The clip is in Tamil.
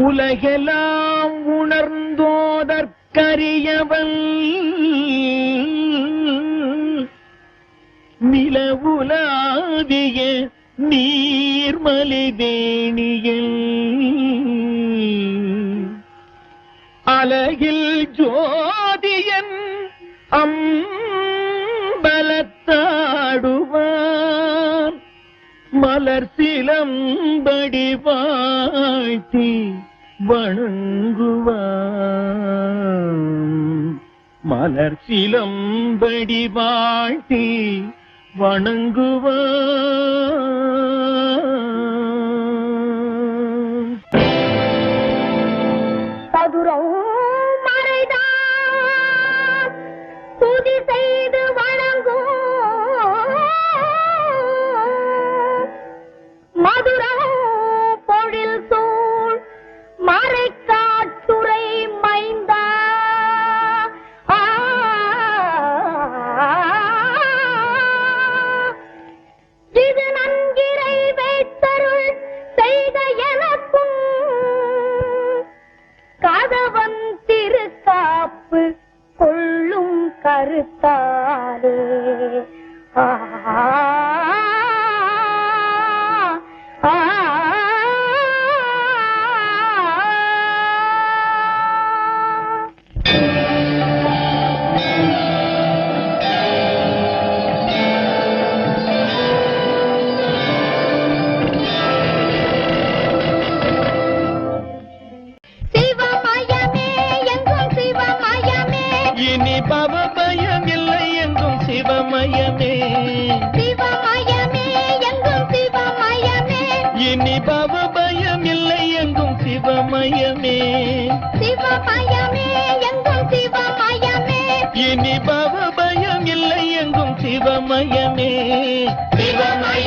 உலகெல்லாம் உணர்ந்தோதற்கரியவன் நிலவுலாவிய நீர்மலை வேணியில் அலகில் ஜோதியன் அம்பலத்தாடுவான் மலர் சிலம்படி வாழ்த்தி வணங்குவான் மலர் சிலம்படி வாழ்த்தி வணங்குவான் மாதவன் திருக்காப்பு கொள்ளும் கருத்தாரே இனி பவ பயமில்லை எங்கும் சிவமயமே. சிவமயமே எங்கும் சிவமயமே. இனி பவ பயமில்லை எங்கும் சிவமயமே. சிவமய